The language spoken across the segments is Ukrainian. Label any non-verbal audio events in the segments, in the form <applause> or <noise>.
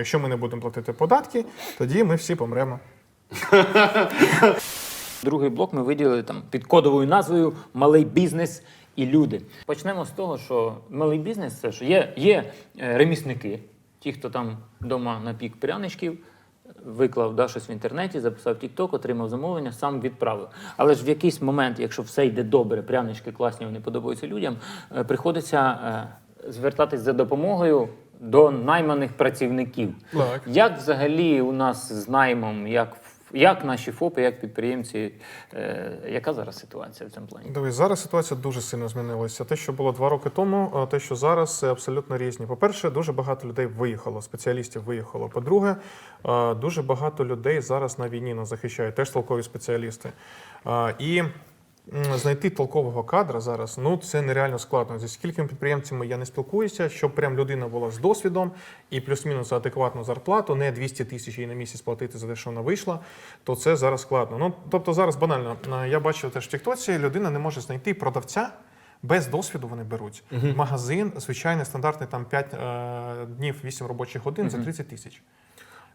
Якщо ми не будемо платити податки, тоді ми всі помремо. <laughs> Другий блок ми виділили там під кодовою назвою Малий бізнес і люди. Почнемо з того, що малий бізнес це що є, є е, ремісники, ті, хто там вдома напік пряничків, виклав да, щось в інтернеті, записав TikTok, отримав замовлення, сам відправив. Але ж в якийсь момент, якщо все йде добре, прянички класні, вони подобаються людям, е, приходиться е, звертатись за допомогою до найманих працівників. Так. Як взагалі у нас з наймом, як, як наші ФОПи, як підприємці, е, яка зараз ситуація в цьому плані? Дивись, зараз ситуація дуже сильно змінилася. Те, що було два роки тому, а те, що зараз, це абсолютно різні. По-перше, дуже багато людей виїхало, спеціалістів виїхало. По-друге, е, дуже багато людей зараз на війні нас захищають, теж толкові спеціалісти. Е, І знайти толкового кадра зараз ну це нереально складно. Зі скількими підприємцями я не спілкуюся, щоб прям людина була з досвідом і плюс-мінус за адекватну зарплату, не 200 тисяч їй на місяць платити за те, що вона вийшла, то це зараз складно. Ну тобто зараз банально. е, Я бачив теж в Тіктоці, людина не може знайти продавця. Без досвіду вони беруть магазин, звичайний стандартний там 5 е, днів, 8 робочих годин за 30 тисяч.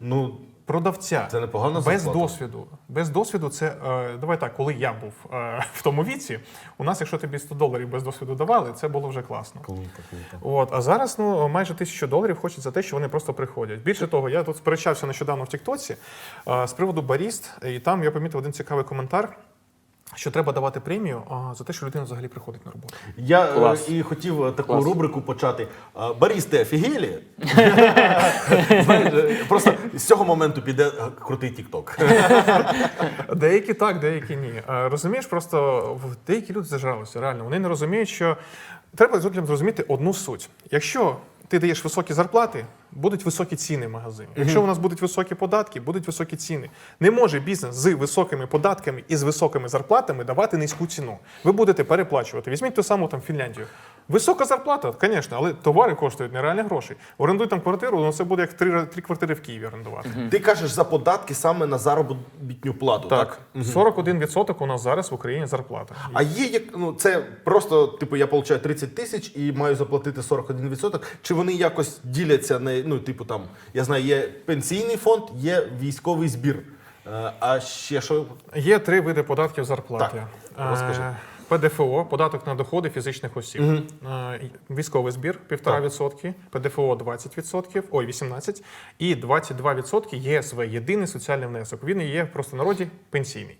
Ну, Продавця Це непогана без зарплата. досвіду. Без досвіду, це е, давай так, коли я був е, в тому віці, у нас, якщо тобі 100 доларів без досвіду давали, це було вже класно. круто, круто. От, а зараз ну майже тисячу доларів хочуть за те, що вони просто приходять. Більше того, я тут сперечався нещодавно в Тіктоці е, з приводу баріст, і там я помітив один цікавий коментар. Що треба давати премію а, за те, що людина взагалі приходить на роботу. Я е, Клас. і хотів е, таку Клас. рубрику почати. А, Барісти офігелі? <laughs> Знаєш, з цього моменту піде е, крутий тік-ток. <laughs> Деякі так, деякі ні. Розумієш, просто деякі люди зажралися. Реально, вони не розуміють, що треба людям зрозуміти одну суть. Якщо ти даєш високі зарплати, будуть високі ціни в магазині. Якщо у нас будуть високі податки, будуть високі ціни. Не може бізнес з високими податками і з високими зарплатами давати низьку ціну. Ви будете переплачувати. Візьміть ту саму там Фінляндію. Висока зарплата, звісно, але товари коштують нереальні гроші. Орендуй там квартиру, ну це буде як три, три квартири в Києві орендувати. Ти кажеш за податки саме на заробітну плату, так? Так, 41% у нас зараз в Україні зарплата. А є як ну це просто, типу, я получаю 30 тисяч і маю заплатити 41%. Чи вони якось діляться на ну, типу там, я знаю, є пенсійний фонд, є військовий збір. Е, А ще що? Є три види податків зарплати. Так, розкажи. ПДФО, податок на доходи фізичних осіб. Е, Військовий збір 1,5%, ПДФО 20%, ой, 18%, і 22% ЄСВ, єдиний соціальний внесок. Він є в простонароді пенсійний.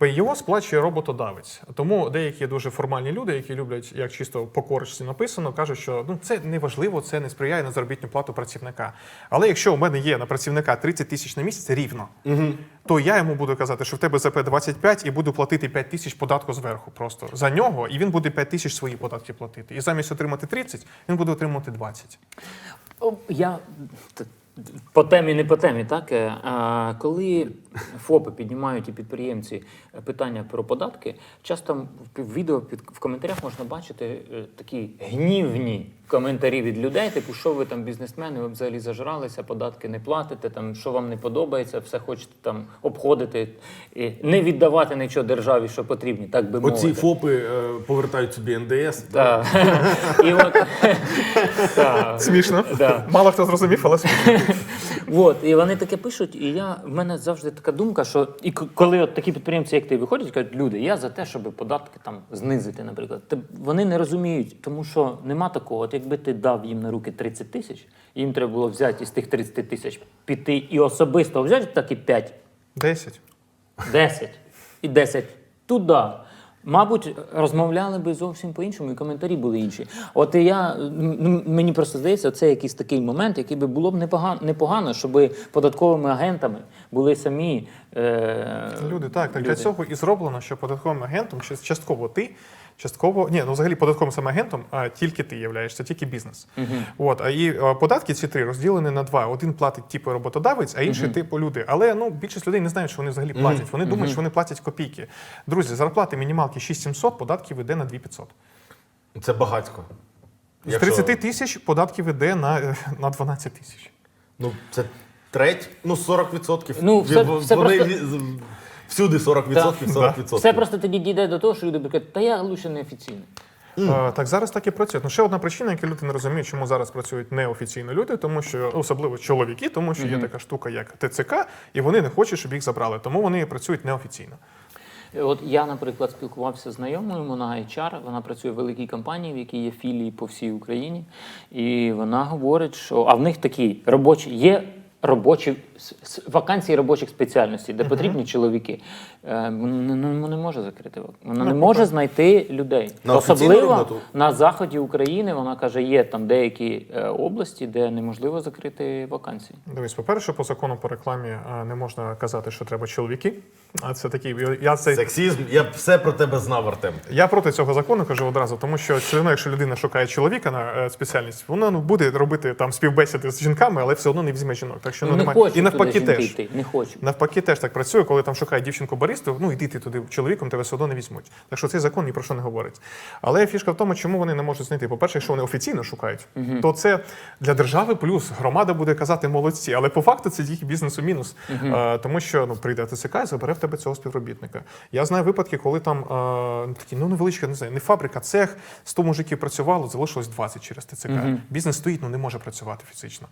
Його сплачує роботодавець. Тому деякі дуже формальні люди, які люблять, як чисто по корочці написано, кажуть, що ну це не важливо, це не сприяє на заробітну плату працівника. Але якщо у мене є на працівника 30 тисяч на місяць рівно, то я йому буду казати, що в тебе ЗП 25 і буду платити 5 тисяч податку зверху просто за нього, і він буде 5 тисяч свої податки платити. І замість отримати 30, він буде отримувати 20. Я по темі, не по темі, так? Е, А, коли ФОПи піднімають і підприємці питання про податки, часто в відео під в коментарях можна бачити е, такі гнівні коментарі від людей, типу, що ви там бізнесмени, ви взагалі зажралися, податки не платите, там що вам не подобається, все хочете там обходити, і не віддавати нічого державі, що потрібні, так би мовити. Оці ФОПи е, повертають собі НДС. Так. <laughs> І от. <laughs> <laughs> Смішно. Мало хто зрозумів, але смішно. От, і вони таке пишуть, і я в мене завжди така думка, що і к- коли от такі підприємці, як ти, виходять, кажуть, люди, я за те, щоб податки там знизити, наприклад. Та вони не розуміють, тому що нема такого. От якби ти дав їм на руки 30 тисяч, їм треба було взяти із тих 30 тисяч піти і особисто взяти так і 5, 10. 10 і 10 туди. Мабуть, розмовляли би зовсім по-іншому, і коментарі були інші. От я мені просто здається, це якийсь такий момент, який би було б непогано, непогано щоб податковими агентами були самі е, Люди, так, так для цього і зроблено, що податковим агентом частково ти, частково ні, ну взагалі податковим саме агентом, а тільки ти являєшся, тільки бізнес. От а і е, податки ці три розділені на два. Один платить типу роботодавець, а інший типу люди. Але ну більшість людей не знають, що вони взагалі платять. Вони думають, що вони платять копійки. Друзі, зарплати мінімалки 6700, податків іде на 2500. Це багатько. З Якщо- 30 тисяч податків іде на, е, на 12 тисяч. Ну, це треть, ну 40%. Ну, все- Вони все просто- всюди 40%, 40%. Все просто тоді дійде до того, що люди кажуть, та я лише неофіційний. Е, Так зараз так і працює. Ну ще одна причина, яку люди не розуміють, чому зараз працюють неофіційно люди, тому що особливо чоловіки, тому що є така штука, як ТЦК, і вони не хочуть, щоб їх забрали. Тому вони працюють неофіційно. От я, наприклад, спілкувався з знайомою, вона HR, вона працює в великій компанії, в якій є філії по всій Україні. І вона говорить, що а в них такі робочі є. Робочі вакансії робочих спеціальностей, де потрібні чоловіки. Е, Вона не, не може закрити Вона не може знайти людей. На Особливо на заході України. Вона каже, є там деякі е, області, де неможливо закрити вакансії. Дивись, по-перше, по закону по рекламі е, не можна казати, що треба чоловіки. А це такий я цей Сексізм, я все про тебе знав, Артем. Я проти цього закону кажу одразу, тому що все одно, якщо людина шукає чоловіка на спеціальність, вона ну, буде робити там співбесіди з жінками, але все одно не візьме жінок. Так що ну, не немає. Навпаки туди теж. йти, не хочу. Навпаки, теж так працює, коли там шукає дівчинку баристу, ну іди ти туди чоловіком, тебе все одно не візьмуть. Так що цей закон ні про що не говорить. Але фішка в тому, чому вони не можуть знайти. По-перше, якщо вони офіційно шукають, то це для держави плюс. Громада буде казати молодці, але по факту це їх бізнесу мінус. Е, тому що ну прийде ТЦК і забере в тебе цього співробітника. Я знаю випадки, коли там е, такі ну невеличка, не знаю, не фабрика, цех, 100 мужиків працювало, залишилось 20 через ТЦК. Бізнес стоїть, ну не може працювати фізично.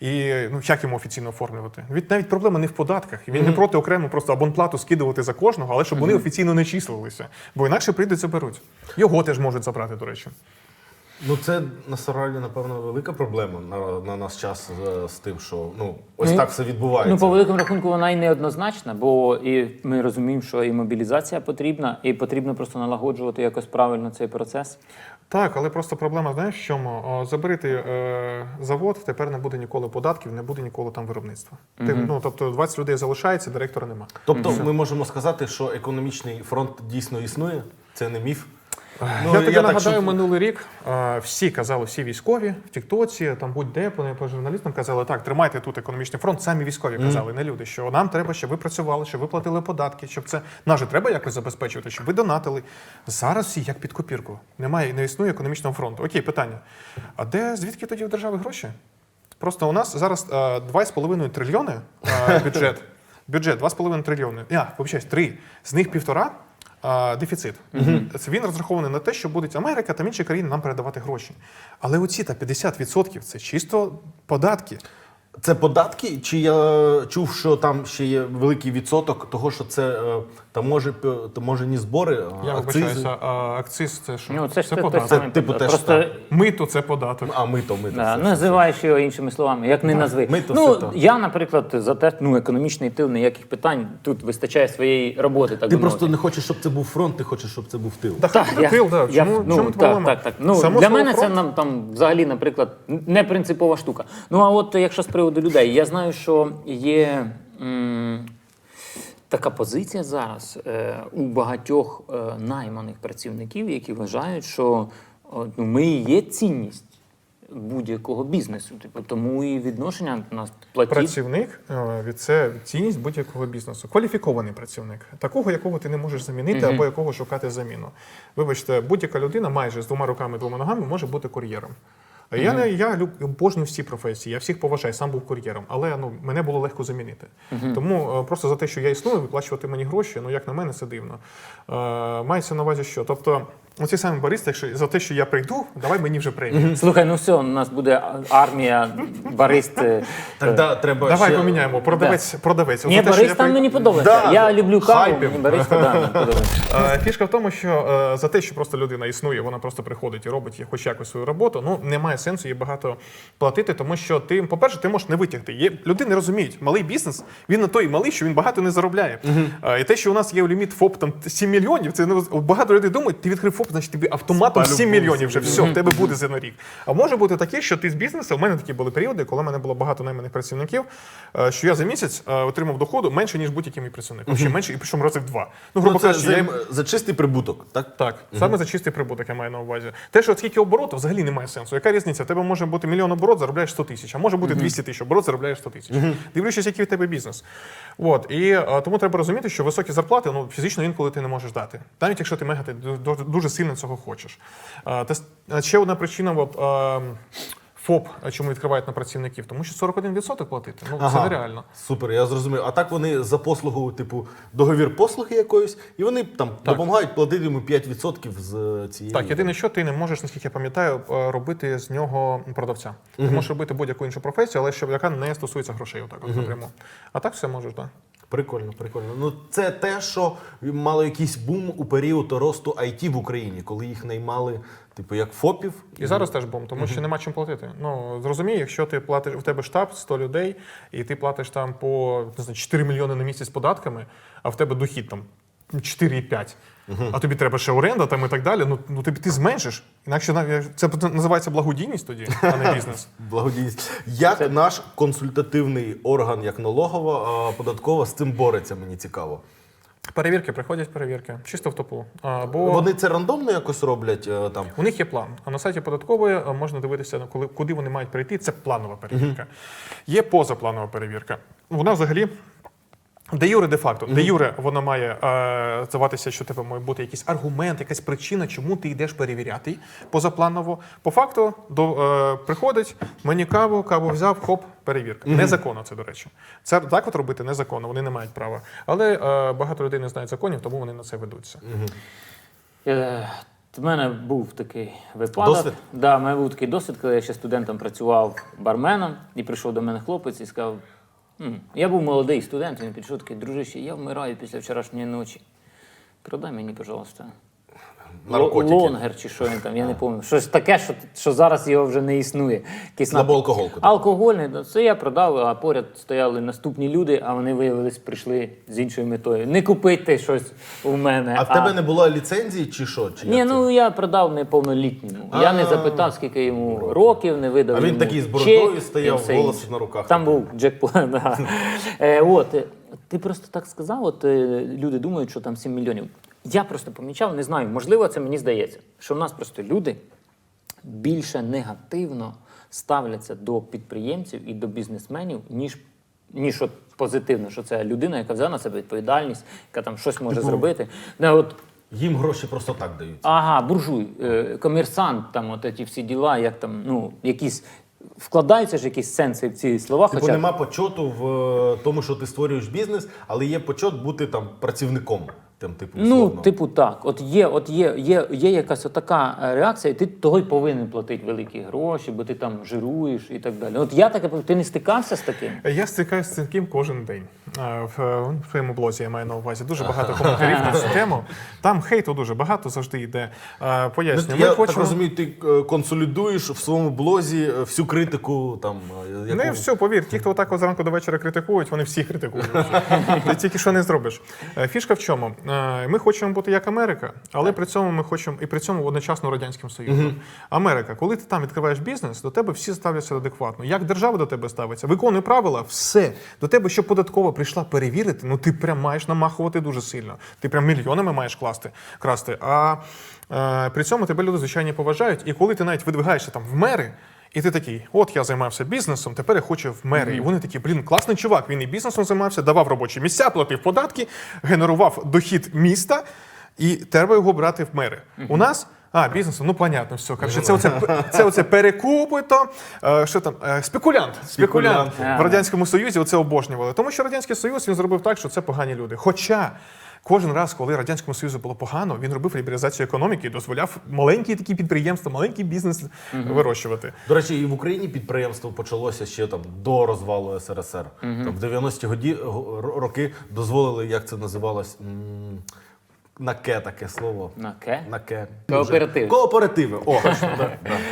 І ну як йому офіційно оформлювати? Від навіть проблема не в податках. Він не проти окремо просто абонплату скидувати за кожного, але щоб вони офіційно не числилися. Бо інакше прийдуть заберуть. Його теж можуть забрати, до речі. Ну це насправді, напевно, велика проблема на, на наш час е, з тим, що ну ось Ну, так все відбувається. Ну, по великому рахунку, вона і неоднозначна, бо і ми розуміємо, що і мобілізація потрібна, і потрібно просто налагоджувати якось правильно цей процес. Так, але просто проблема, знаєш, в чому? О, Заберити е, завод, тепер не буде ніколи податків, не буде ніколи там виробництва. Ти, ну, тобто 20 людей залишається, директора нема. Тобто ми можемо сказати, що економічний фронт дійсно існує, це не міф. Ну, я тобі так нагадаю, шут- минулий рік е, всі казали, всі військові в Тіктоці, там будь-де по, по журналістам казали, так, тримайте тут економічний фронт. Самі військові казали, не люди, що нам треба, щоб ви працювали, щоб ви платили податки, щоб це нас же треба якось забезпечувати, щоб ви донатили. Зараз всі як під копірку. Немає, не існує економічного фронту. Окей, питання. А де звідки тоді в держави гроші? Просто у нас зараз е, 2,5 трильйони бюджет. <laughs> Бюджет 2,5 трильйони. Я, вибачаюсь, 3. З них півтора а, дефіцит. Це він розрахований на те, що будуть Америка та інші країни нам передавати гроші. Але оці та 50% це чисто податки. Це податки, чи я чув, що там ще є великий відсоток того, що це е, таможі, таможені збори, Я акцизи. вибачаюся, а акциз це що? Ну, це ж те- те податок. саме. Це, типу, теж Просто так. Мито це податок. А ми то ми то. Да, все, називаєш його іншими словами, як не назви. ми то ну, все то. я, наприклад, за те, ну, економічний тил, ніяких питань, тут вистачає своєї роботи. Так Ти би просто мовити. не хочеш, щоб це був фронт, ти хочеш, щоб це був тил. Та Так, хай тил, да. я, Чому, ну, чому так, проблема? так, так. Ну, Само для слово мене це фронт- нам там взагалі, наприклад, не принципова штука. Ну а от якщо з приводу людей, я знаю, що є м, така позиція зараз е, у багатьох е, найманих працівників, які вважають, що о, ну, ми і є цінність будь-якого бізнесу. Типу, тому і відношення нас платіть. Працівник е, від це цінність будь-якого бізнесу. Кваліфікований працівник, такого, якого ти не можеш замінити або якого шукати заміну. Вибачте, будь-яка людина майже з двома руками, двома ногами може бути кур'єром. Я не я люб- обожнюю всі професії, я всіх поважаю, сам був кур'єром, але ну мене було легко замінити. Тому е, просто за те, що я існую, виплачувати мені гроші, ну як на мене, це дивно. Е, мається на увазі, що тобто, оці самі баристи, якщо за те, що я прийду, давай мені вже премію. Слухай, ну все, у нас буде армія, барист. е, Тогда треба Давай ще... поміняємо. Продавець, продавець. От Ні, за те, що я бариста прийду- мені подобається. Да, я люблю каву, хайпів. мені бариста да, подобається. <laughs> Е, Фішка в тому, що е, за те, що просто людина існує, вона просто приходить і робить хоч якось свою роботу. Ну немає сенсу їй багато платити, тому що ти, по-перше, ти можеш не витягти. Є люди не розуміють, малий бізнес він на той малий, що він багато не заробляє. Е, І те, що у нас є ліміт ФОП там 7 мільйонів, це не багато людей думають, ти відкрив ФОП, значить тобі автоматом 7 мільйонів вже все, в тебе буде за на рік. А може бути таке, що ти з бізнесу. У мене такі були періоди, коли в мене було багато найманих працівників, е, що я за місяць е, отримав доходу менше, ніж будь-який мій працівник. Ще менше, і причому рази в два. Ну, грубо Ну, кажучи, за, їм- за чистий прибуток, так? так, саме за чистий прибуток я маю на увазі. Те, що скільки обороту, взагалі немає сенсу. Яка різниця? У тебе може бути мільйон оборот, заробляєш 100 тисяч, а може бути 200 тисяч оборот, заробляєш 100 тисяч. Дивлячись, який в тебе бізнес. От. І е, тому треба розуміти, що високі зарплати ну, фізично інколи ти не можеш дати. Навіть якщо ти мега дуже сильно цього хочеш. Ще одна причина. От, е, ФОП чому відкривають на працівників? Тому що 41% платити. Ну це нереально. Супер, я зрозумів. А так вони за послугу, типу, договір послуги якоїсь, і вони там допомагають платити йому 5% з е, цієї. Так, єдине, що ти не можеш, наскільки я пам'ятаю, е, робити з нього продавця. Ти можеш робити будь-яку іншу професію, але щоб яка не стосується грошей, отак от напряму. А так все можеш, так. Прикольно, прикольно. Ну це те, що мало якийсь бум у період росту IT в Україні, коли їх наймали, типу, як ФОПів. І зараз теж бум, тому що нема чим платити. Ну зрозумій, якщо ти платиш у тебе штаб 100 людей, і ти платиш там по не знаю, 4 мільйони на місяць податками, а в тебе дохід там 4,5. А тобі треба ще оренда там і так далі. Ну, ну тобі ти зменшиш. Інакше нав- це називається благодійність тоді, а не бізнес. <laughs> Благодійність. Як наш консультативний орган, як налогова, податкова, з цим бореться, мені цікаво. Перевірки, приходять перевірки, чисто в топу. А, бо Вони це рандомно якось роблять е, там. У них є план. А на сайті податкової е, можна дивитися, ну, коли, куди вони мають прийти. Це планова перевірка. Є позапланова перевірка. Вона взагалі. Де юре, де факто. Де юре вона має е, здаватися, що тебе має бути якийсь аргумент, якась причина, чому ти йдеш перевіряти позапланово. По факту до, е, приходить, мені каву, каву взяв, хоп, перевірка. Незаконно це, до речі. Це так от робити незаконно, вони не мають права. Але е, багато людей не знають законів, тому вони на це ведуться. Е, В мене був такий випадок. Досвід? Да, в мене був такий досвід, коли я ще студентом працював барменом, і прийшов до мене хлопець і сказав: «М, я був молодий студент, він підійшов такий, дружище, я вмираю після вчорашньої ночі. Продай мені, пожалуйста. Наркотики. Лонгер чи що він там, я не пам'ятаю. Щось таке, що, що зараз його вже не існує. Слабо алкоголку. Алкогольний, ну, це я продав, а поряд стояли наступні люди, а вони виявились, прийшли з іншою метою. Не купити щось у мене. А в тебе не було ліцензії чи що? Чи Ні, ну я продав неповнолітньому. Я не запитав, скільки йому років, не видав. А він йому такий з бородою стояв, волоси на руках Там був джекпот. <laughs> Е, от, ти просто так сказав, от е, люди думають, що там 7 мільйонів. Я просто помічав, не знаю, можливо, це мені здається, що в нас просто люди більше негативно ставляться до підприємців і до бізнесменів, ніж. Ніж от позитивно, що це людина, яка взяла на себе відповідальність, яка там щось може зробити. Не, от Їм гроші просто так дають. Ага, буржуй, е, комерсант, там от ці всі діла, як там, ну, якісь вкладаються ж якісь сенси в ці слова. Типу хоча нема почоту в е, тому, що ти створюєш бізнес, але є почот бути там працівником. Там, типу, ну, условно. типу, так, от є, от є, є, є якась така реакція, і ти того й повинен платити великі гроші, бо ти там жируєш і так далі. От я таке ти не стикався з таким? Я стикаюся з цим кожен день. Е, В, в своєму блозі я маю на увазі дуже багато коментарів на цю тему. Там хейту дуже багато завжди йде. Е, Ну, Пояснюю, я ми так розумію, ти е, консолідуєш в своєму блозі всю критику там. яку- Не все, повір, ті, хто отак от зранку до вечора критикують, вони всі критикують. <laughs> Ти тільки що не зробиш. Фішка в чому? Е, Ми хочемо бути як Америка, але при цьому ми хочемо і при цьому одночасно радянським союзом. Америка, коли ти там відкриваєш бізнес, до тебе всі ставляться адекватно. Як держава до тебе ставиться? Виконуй правила, все. До тебе, щоб податкова прийшла перевірити, ну ти прям маєш намахувати дуже сильно. Ти прям мільйонами маєш класти, красти. А е, при цьому тебе люди звичайно поважають. І коли ти навіть видвигаєшся там в мери. І ти такий, от я займався бізнесом, тепер я хочу в мери. І вони такі, блін, класний чувак. Він і бізнесом займався, давав робочі місця, платив податки, генерував дохід міста, і треба його брати в мери. У нас. А, бізнесом, ну понятно, все. Короче, це оце, це оце перекупи, то е, що там, е, спекулянт. Спекулянт Спекулянт. в Радянському Союзі оце обожнювали. Тому що Радянський Союз він зробив так, що це погані люди. Хоча кожен раз, коли Радянському Союзу було погано, він робив лібералізацію економіки і дозволяв маленькі такі підприємства, маленький бізнес вирощувати. До речі, і в Україні підприємство почалося ще там до розвалу СРСР. Там в 90-ті годі, го- ро- роки дозволили, як це називалось. м, На ке таке слово. На ке? На ке. Кооперативи. Кооперативи. О, <laughs> да,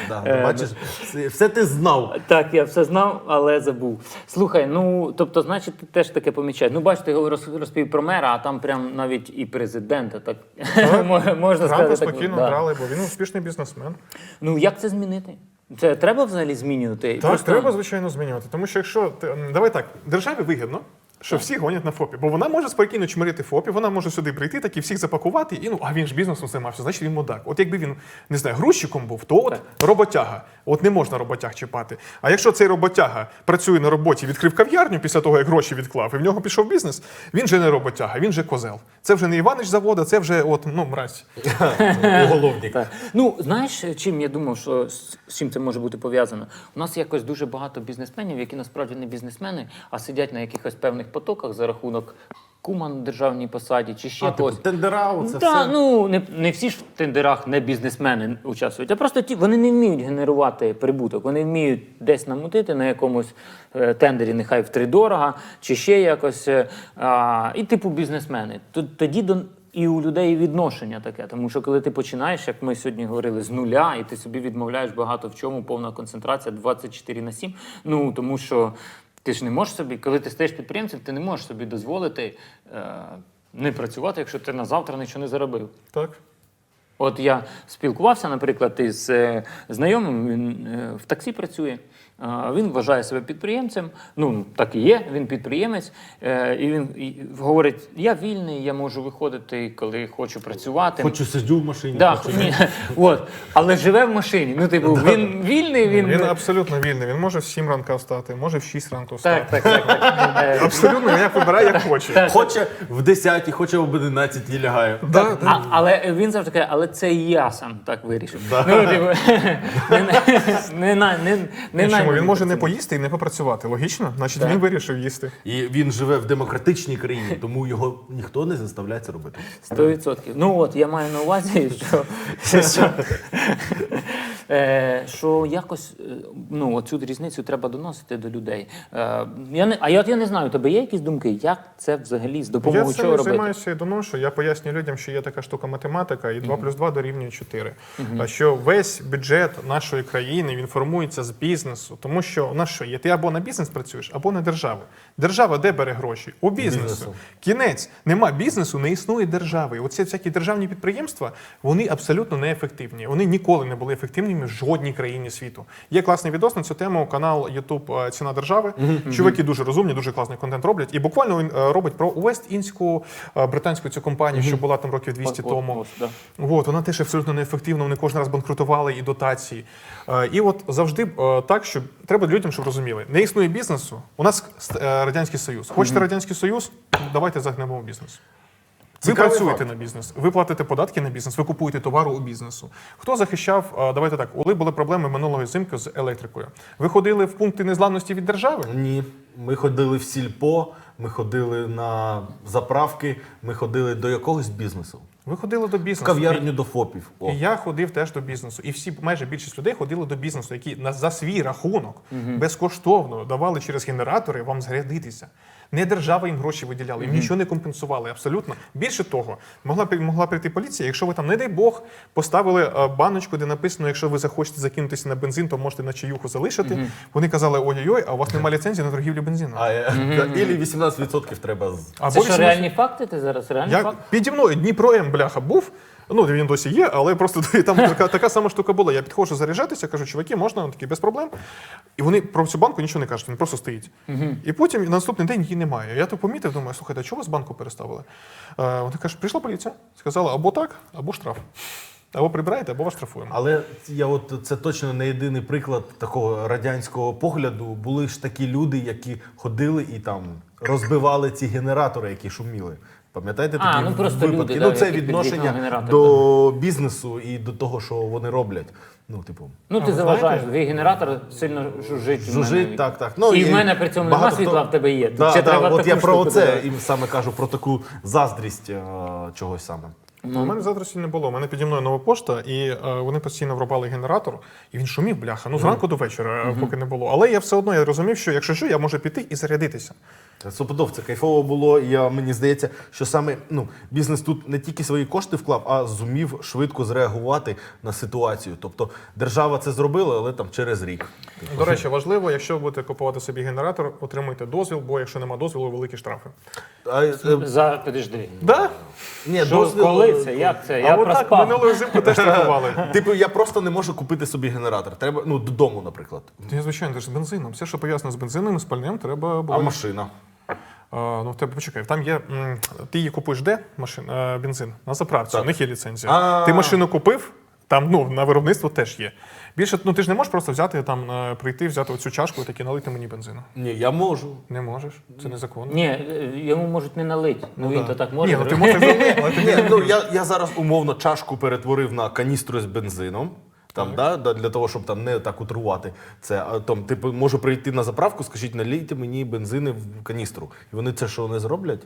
да, да. Бачиш, все- все ти знав. Так, я все знав, але забув. Слухай, ну тобто, значить, ти теж таке помічаєш. Ну, бачите, його роз- розповів про мера, а там прям навіть і президента, так <laughs> можна Трампа сказати. так, спокійно брали, бо він успішний бізнесмен. Ну як це змінити? Це треба взагалі змінювати? Так, треба, звичайно, змінювати. Тому що якщо ти- давай так, державі вигідно, Що всі гонять на ФОПі, бо вона може спокійно чмирити ФОПі, вона може сюди прийти, такі всіх запакувати, і ну а він ж бізнесом займався, значить він мудак. От якби він не знаю, грузчиком був, то от роботяга. От не можна роботяг чіпати. А якщо цей роботяга працює на роботі, відкрив кав'ярню після того, як гроші відклав, і в нього пішов бізнес, він же не роботяга, він же козел. Це вже не Іванич завода, це вже от ну мразь. <laughs> Уголовник. Ну, знаєш, чим я думав, що з чим це може бути пов'язано? У нас якось дуже багато бізнесменів, які насправді не бізнесмени, а сидять на якихось певних потоках за рахунок кума на державній посаді чи ще А, типу, когось. тендера, оце Та, все. ну не, не всі ж в тендерах не бізнесмени участвують, а просто ті вони не вміють генерувати прибуток. Вони вміють десь намутити на якомусь е, тендері, нехай втридорога, чи ще якось. е, а, і типу бізнесмени. Тоді до. І у людей відношення таке, тому що коли ти починаєш, як ми сьогодні говорили, з нуля, і ти собі відмовляєш багато в чому, повна концентрація 24 на 7, ну тому що ти ж не можеш собі, коли ти стаєш підприємцем, ти не можеш собі дозволити е, не працювати, якщо ти на завтра нічого не заробив. Так. От я спілкувався, наприклад, із е, знайомим, він е, в таксі працює. Він вважає себе підприємцем. Ну так і є. Він підприємець, е, і він говорить: я вільний, я можу виходити, коли хочу працювати. Хочу сиджу в машині. Да, хочу- ні, от, але живе в машині. Ну, типу, він вільний, він. Він абсолютно вільний. Він може в 7 ранка встати, може в 6 ранку встати. Так, так, так. так. <laughs> Абсолютно, як вибирає, як хоче. Хоче в 10, хоче об 11 і лягає. Да, да. А, але він завжди каже, але це я сам так вирішив. Ну, типу, <laughs> не, не, не, не, не Ні, чому? Він може не поїсти і не попрацювати. Логічно? Значить, Так. він вирішив їсти. І він живе в демократичній країні, тому його ніхто не заставляє це робити. Сто відсотків. Ну от я маю на увазі, <laughs> що, що, <laughs> е, що якось е, ну, цю різницю треба доносити до людей. Е, я не, а я, от я не знаю, у тебе є якісь думки, як це взагалі з Я допомогою чого цим робити? займаюся і доношу. Я пояснюю людям, що є така штука математика, і 2 плюс 2 дорівнює 4. А Що весь бюджет нашої країни він формується з бізнесу. Тому що у нас що є? Ти або на бізнес працюєш, або на державу. Держава де бере гроші? У бізнесу. Бізнесу. Кінець. Нема бізнесу, не існує держави. Оці всякі державні підприємства вони абсолютно неефективні. Вони ніколи не були ефективними в жодній країні світу. Є класний відос на цю тему. Канал YouTube е, Ціна держави. Чуваки дуже розумні, дуже класний контент роблять. І буквально він е, робить про Уест-Інську е, британську цю компанію, що була там років 200 От, от, тому. от, вона теж абсолютно неефективна, вони кожен раз банкрутували і дотації. І от завжди так, що треба людям, щоб розуміли, не існує бізнесу. У нас е, Радянський Союз. Хочете Радянський Союз? Давайте загнемо бізнес. Ви Цікавий працюєте факт. на бізнес, ви платите податки на бізнес, ви купуєте товару у бізнесу. Хто захищав? е, Давайте так, коли були проблеми минулої зимки з електрикою. Ви ходили в пункти незламності від держави? Ні. Ми ходили в сільпо, ми ходили на заправки, ми ходили до якогось бізнесу. Ви ходили до В бізнесу. кав'ярню до ФОПів. О. І я ходив теж до бізнесу. І всі, майже більшість людей ходили до бізнесу, які на за свій рахунок безкоштовно давали через генератори вам зарядитися. Не держава їм гроші виділяла, їм нічого не компенсували. Абсолютно. Більше того, могла могла прийти поліція. Якщо ви там, не дай Бог, поставили е, баночку, де написано, якщо ви захочете закинутися на бензин, то можете на чаюху залишити. Вони казали: ой-ой-ой, а у вас немає ліцензії на торгівлю бензином. А, е, Ілі 18% треба. Або Це що реальні факти? Ти зараз реальні я факти? піді мною Дніпро М, бляха, був. Ну, він досі є, але просто <laughs> там така, така сама штука була. Я підходжу заряджатися, кажу, чуваки, можна Вони такі без проблем. І вони про цю банку нічого не кажуть, він просто стоїть. І потім на наступний день її немає. Я то помітив, думаю, слухайте, а чого вас банку переставили? Е, вони кажуть, прийшла поліція, сказала або так, або штраф. Або прибираєте, або вас штрафуємо. Але я от це точно не єдиний приклад такого радянського погляду. Були ж такі люди, які ходили і там розбивали ці генератори, які шуміли. Пам'ятаєте А, ну, просто випадки? люди, ну це які під відношення генератор, до бізнесу і до того, що вони роблять. Ну, типу, Ну, ти заважаєш, твій генератор сильно жужить. у жужить, мене. так, так. Ну, і в мене при цьому нема багато світла, хто- в тебе є. Тут Да, ще да, треба от таку я про штуку це додати. і саме кажу про таку заздрість е, чогось саме. У мене завтра не було. У мене піді мною нова пошта, і е, вони постійно врубали генератор, і він шумів, бляха. Ну, зранку до вечора, е, поки не було. Але я все одно я розумів, що якщо що, я можу піти і зарядитися. Суподов, це кайфово було. І я, мені здається, що саме ну, бізнес тут не тільки свої кошти вклав, а зумів швидко зреагувати на ситуацію. Тобто держава це зробила, але там через рік. До речі, важливо, якщо ви будете купувати собі генератор, отримуйте дозвіл, бо якщо нема дозвілу, великі штрафи. А, е, За, подожди. Да? ні, Що, дозвіл- коли це? Як це? а Я от так проспав. минулої взимку теж штрафували. <laughs> Типу, я просто не можу купити собі генератор. Треба ну додому, наприклад. Ні, звичайно, ти ж з бензином. Все, що пов'язано з бензином і з пальним, треба А було. машина. ну в тебе почекай, там є. м, Ти її купуєш де машин, е, бензин? На заправці. Так. У них є ліцензія. А. Ти машину купив, там ну, на виробництво теж є. Більше, ну ти ж не можеш просто взяти там, е, прийти, взяти оцю чашку і таки налити мені бензину. Ні, я можу. Не можеш, це незаконно. Ні, е, йому можуть не налити. Ну, він то так може. Ні, ну ти можеш залити, але ти Ні, ну я, я зараз умовно чашку перетворив на каністру з бензином. Там, да, да, для того, щоб там не так утрувати це. А там, типу, можу прийти на заправку, скажіть, налійте мені бензини в каністру. І вони це що не зроблять?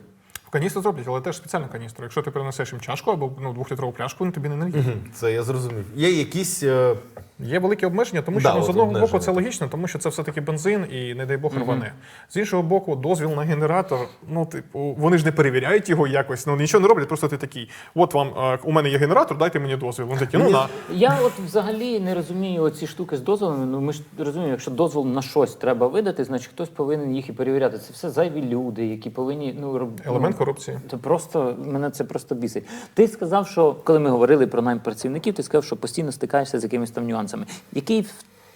В каністру зроблять, але теж спеціальну каністру. Якщо ти принесеш їм чашку або ну, двохлітрову пляшку, вони тобі не нальють. Це я зрозумів. Є якісь. е, Є великі обмеження, тому що Да, ну, з одного обмеження. боку це логічно, тому що це все-таки бензин і, не дай Бог, рване. З іншого боку, дозвіл на генератор, ну, типу, вони ж не перевіряють його якось, ну нічого не роблять, просто ти такий, от вам, е, у мене є генератор, дайте мені дозвіл. Вони такі, ну на. Я от взагалі не розумію оці штуки з дозволами. Ну ми ж розуміємо, якщо дозвол на щось треба видати, значить хтось повинен їх і перевіряти. Це все зайві люди, які повинні ну роб... Елемент ну, корупції. Це просто мене це просто бісить. Ти сказав, що коли ми говорили про найм працівників, ти сказав, що постійно стикаєшся з якимись там нюансами. Який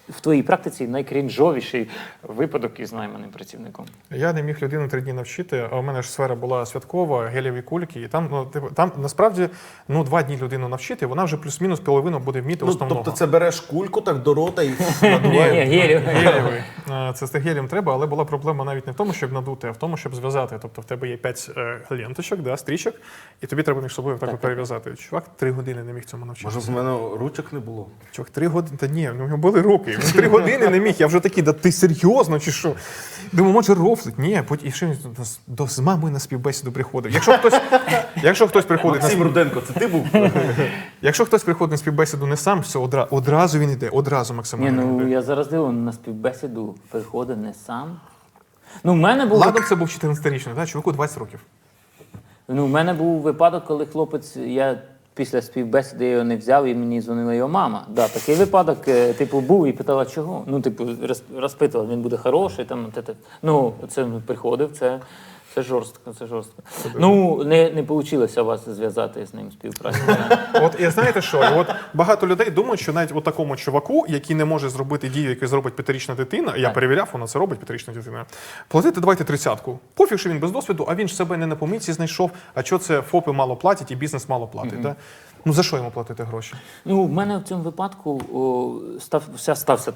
в, в твоїй практиці найкрінжовіший випадок із найманим працівником? Я не міг людину три дні навчити, а у мене ж сфера була святкова, гелєві кульки, і там, ну, типу, там насправді ну, два дні людину навчити, вона вже плюс-мінус половину буде вміти Ну, основного. тобто це береш кульку так до рота і. Гелієвий. Е, Це з гелієм треба, але була проблема навіть не в тому, щоб надути, а в тому, щоб зв'язати. Тобто в тебе є п'ять е, ленточок, да, стрічок, і тобі треба між собою так, перев'язати. Чувак три години не міг цьому навчитися. Може, в мене ручок не було. Чувак, три години. Та ні, у нього були руки. Він <laughs> три години не міг. Я вже такий, да ти серйозно чи що? Думаю, може рофлить? Ні, потім і ще він до, з мамою на співбесіду приходив. Якщо хтось, якщо хтось приходить на Максим Руденко, це ти був? <laughs> якщо хтось приходить на співбесіду не сам, все одра, одразу він йде, одразу Ні, максимально. він ну я зараз дивлюсь, на співбесіду приходить не сам. Ну, в мене був Ладно, це був 14-річний, да? чуваку 20 років. Ну, у мене був випадок, коли хлопець, я після співбесіди його не взяв, і мені дзвонила його мама. Да, такий випадок, е, типу, був і питала, чого. Ну, типу, розпитувала, він буде хороший. Там, те, те. Ну, це приходив, це, це жорстко, це жорстко. Ну, не, не вийшло вас зв'язати з ним співпрацю. <laughs> От і знаєте що? І от багато людей думають, що навіть от такому чуваку, який не може зробити дію, яку зробить п'ятирічна дитина, я перевіряв, вона це робить п'ятирічна дитина. Платити давайте тридцятку. Пофіг, що він без досвіду, а він ж себе не на помийці знайшов. А що це ФОПи мало платять і бізнес мало платить? Да? Ну за що йому платити гроші? Ну, в мене в цьому випадку о, став, вся- стався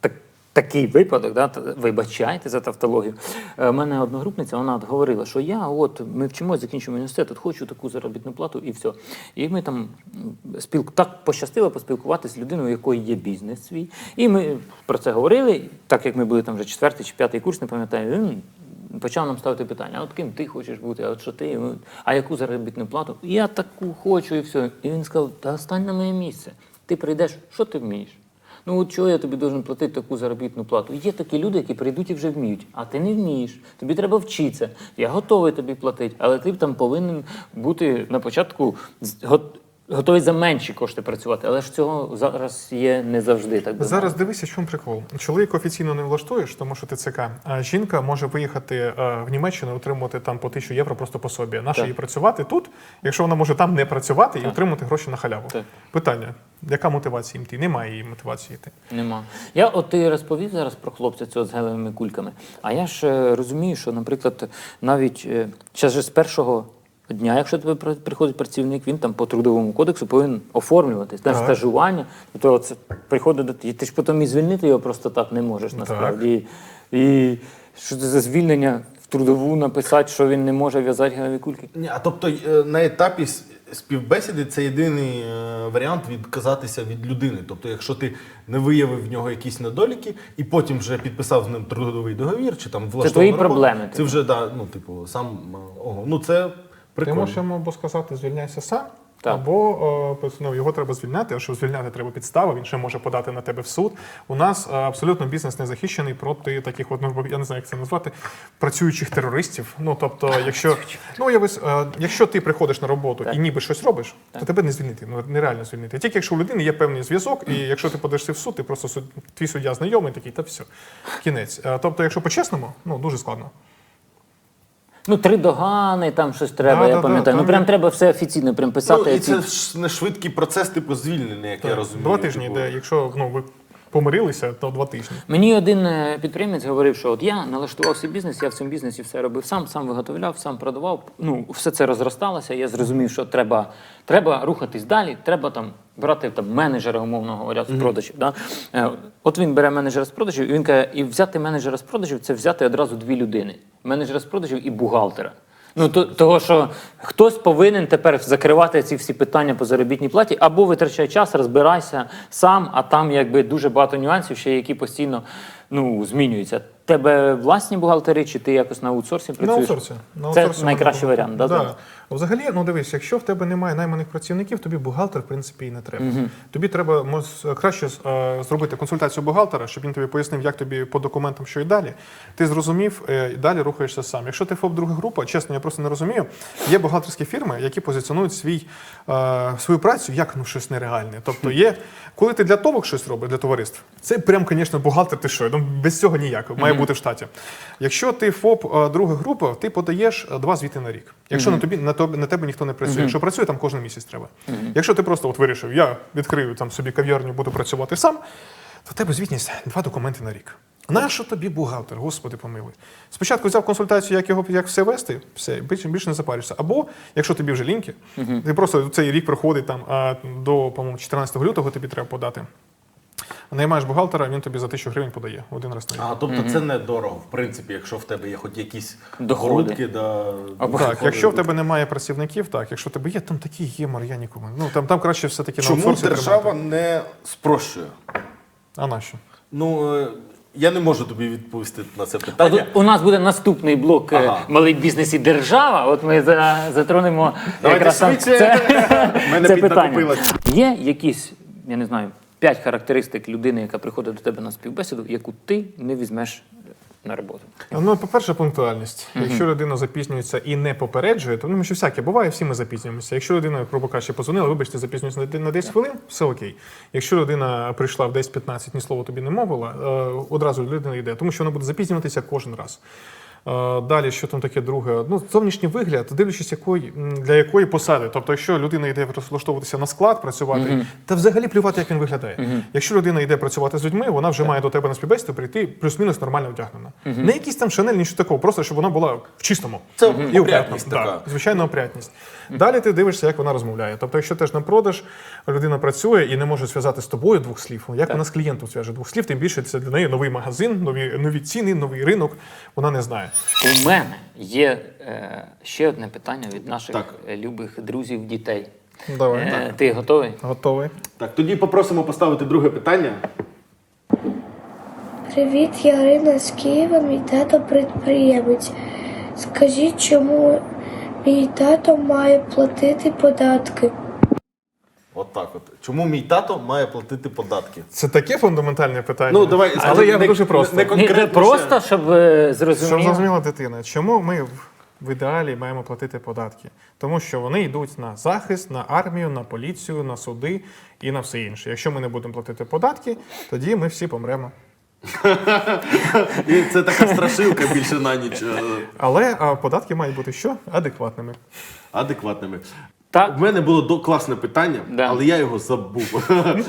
так, такий випадок, да, вибачайте за тавтологію. Е, У мене одногрупниця, вона от говорила, що я от ми вчимось, закінчуємо університет, от хочу таку заробітну плату і все. І ми там м, спілк... так пощастило поспілкуватися з людиною, у якої є бізнес свій. І ми про це говорили, так як ми були там вже четвертий чи п'ятий курс, не пам'ятаю. Він почав нам ставити питання: от ким ти хочеш бути, а от що ти, а яку заробітну плату? Я таку хочу, і все. І він сказав: та стань на моє місце. Ти прийдеш, що ти вмієш? Ну от чого я тобі должен платити таку заробітну плату? Є такі люди, які прийдуть і вже вміють, а ти не вмієш. Тобі треба вчитися. Я готовий тобі платити, але ти там повинен бути на початку з- го- готовий за менші кошти працювати. Але ж цього зараз є не завжди. Так би Зараз дивися, чому прикол. Чоловік офіційно не влаштуєш, тому що ти ЦК. А жінка може виїхати е, в Німеччину і отримувати там по тисячу євро просто по собі. Так. їй працювати тут, якщо вона може там не працювати і отримати гроші на халяву. Так. Питання: яка мотивація їм йти? Немає її мотивації йти. Нема. Я от ти розповів зараз про хлопця цього з гелевими кульками. А я ж е, розумію, що, наприклад, навіть зараз же з першого дня, якщо тебе приходить працівник, він там по трудовому кодексу повинен оформлюватись, на Так. стажування. То це приходить до ти ти ж потім і звільнити його просто так не можеш насправді. І що це за звільнення в трудову написати, що він не може в'язати гелеві кульки? Ні, а тобто е, на етапі співбесіди це єдиний е, варіант відказатися від людини. Тобто, якщо ти не виявив в нього якісь недоліки, і потім вже підписав з ним трудовий договір, чи там влаштовану твої роботу, проблеми, Це типу. вже да, ну, типу, сам е, ого. Ну це прикольно. можеш йому або сказати, звільняйся сам, Так. або е, ну, його треба звільняти, а щоб звільняти треба підстави, він ще може подати на тебе в суд. У нас е, абсолютно бізнес не захищений проти таких, от, ну, я не знаю, як це назвати, працюючих терористів. Ну, тобто, <laughs> якщо, ну, уявись, е, якщо ти приходиш на роботу і ніби щось робиш, то тебе не звільнити, ну, нереально звільнити. Тільки якщо у людини є певний зв'язок, і якщо ти подашся в суд, ти просто суд, твій суддя знайомий такий, та все, кінець. Е, Тобто, якщо по-чесному, ну, дуже складно. Ну, три догани, там щось треба, Да, я да, да, пам'ятаю. там ну прям є. треба все офіційно прям писати. Ну, і ці- це ж не швидкий процес, типу звільнення, як я розумію. Два тижні, типу. де якщо ну, ви помирилися, то два тижні. Мені один е, підприємець говорив, що от я налаштував свій бізнес, я в цьому бізнесі все робив сам, сам виготовляв, сам продавав. Ну, все це розросталося. Я зрозумів, що треба, треба рухатись далі, треба там брати там менеджера, умовно говоря, з продажів. Да? Е, От він бере менеджера з продажів, і він каже, і взяти менеджера з продажів це взяти одразу дві людини: менеджера з продажів і бухгалтера. Ну, то, того, що хтось повинен тепер закривати ці всі питання по заробітній платі, або витрачай час, розбирайся сам, а там якби дуже багато нюансів, ще які постійно ну, змінюються. Тебе власні бухгалтери, чи ти якось на аутсорсі На працюєш? аутсорсі. На Це найкращий варіант, да, да. зараз? Взагалі, ну дивись, якщо в тебе немає найманих працівників, тобі бухгалтер, в принципі, і не треба. Тобі треба краще е, зробити консультацію бухгалтера, щоб він тобі пояснив, як тобі по документам, що і далі. Ти зрозумів, е, і далі рухаєшся сам. Якщо ти ФОП друга група, чесно, я просто не розумію. Є бухгалтерські фірми, які позиціонують свій, е, свою працю як ну щось нереальне. Тобто є, коли ти для товок щось робиш, для товариств, це прям, звісно, бухгалтер, ти що, ну, без цього ніяк, має бути в штаті. Якщо ти ФОП друга група, ти подаєш два звіти на рік. Якщо на тобі на тобі на тебе ніхто не працює, якщо працює, там кожен місяць треба. Якщо ти просто от вирішив, я відкрию там собі кав'ярню, буду працювати сам, то в тебе звітність два документи на рік. Нащо тобі бухгалтер, господи помилуй. Спочатку взяв консультацію, як його як все вести, все, більше, більше не запаришся. Або, якщо тобі вже ліньки, ти просто цей рік проходить там а до, по-моєму, 14 лютого тобі треба подати. Наймаєш бухгалтера, він тобі за 1000 гривень подає один раз на рік. А, тобто це недорого, в принципі, якщо в тебе є хоч якісь Доходи. грудки, да, Або Так, доходи. якщо в тебе немає працівників, так, якщо в тебе є, там такий гемор, я нікому. Ну там, там краще все-таки на Чому аутсорсі держава тримати. не спрощує? А на що? Ну, е, я не можу тобі відповісти на це От питання. у нас буде наступний блок е, Ага. малий бізнес і держава. От ми за, затронемо Давайте якраз там швидше. це, <laughs> Мене це піднакопилось. питання. Є якісь, я не знаю, п'ять характеристик людини, яка приходить до тебе на співбесіду, яку ти не візьмеш на роботу. Ну, по-перше, пунктуальність. Якщо людина запізнюється і не попереджує, то ну, що всяке буває, всі ми запізнюємося. Якщо людина, грубо кажучи, позвонила, вибачте, запізнюється на 10 хвилин, все окей. Якщо людина прийшла в 10-15, ні слова тобі не мовила, е, одразу людина йде, тому що вона буде запізнюватися кожен раз. Е, Далі, що там таке друге? Ну, зовнішній вигляд, дивлячись, якої, для якої посади. Тобто, якщо людина йде влаштовуватися на склад, працювати, та взагалі плювати, як він виглядає. Якщо людина йде працювати з людьми, вона вже має до тебе на співбесіду прийти плюс-мінус нормально одягнена. Не якийсь там шанель, нічого такого, просто щоб вона була в чистому. Це І опрятність така. Да, звичайно, опрятність. Далі ти дивишся, як вона розмовляє. Тобто, якщо теж на продаж людина працює і не може зв'язати з тобою двох слів, ну, як вона з клієнтом зв'яже двох слів, тим більше це для неї новий магазин, нові, нові ціни, новий ринок. Вона не знає. У мене є е, ще одне питання від наших Так. е, любих друзів, дітей. Давай. Е, ти готовий? Готовий. Так, тоді попросимо поставити друге питання. Привіт, я Ірина з Києва, мій тато підприємець. Скажіть, чому мій тато має платити податки? От так от. Чому мій тато має платити податки? Це таке фундаментальне питання. Ну, давай, але скажи, я не- дуже просто. не- Ні, Конкретніше. просто, щоб е, Щоб зрозуміти. зрозуміла дитина, чому ми в- в ідеалі маємо платити податки? Тому що вони йдуть на захист, на армію, на поліцію, на суди і на все інше. Якщо ми не будемо платити податки, тоді ми всі помремо. <laughs> І це така страшилка більше на ніч е, Але а, податки мають бути що? Адекватними. адекватними. Так. У мене було до класне питання, Да. але я його забув.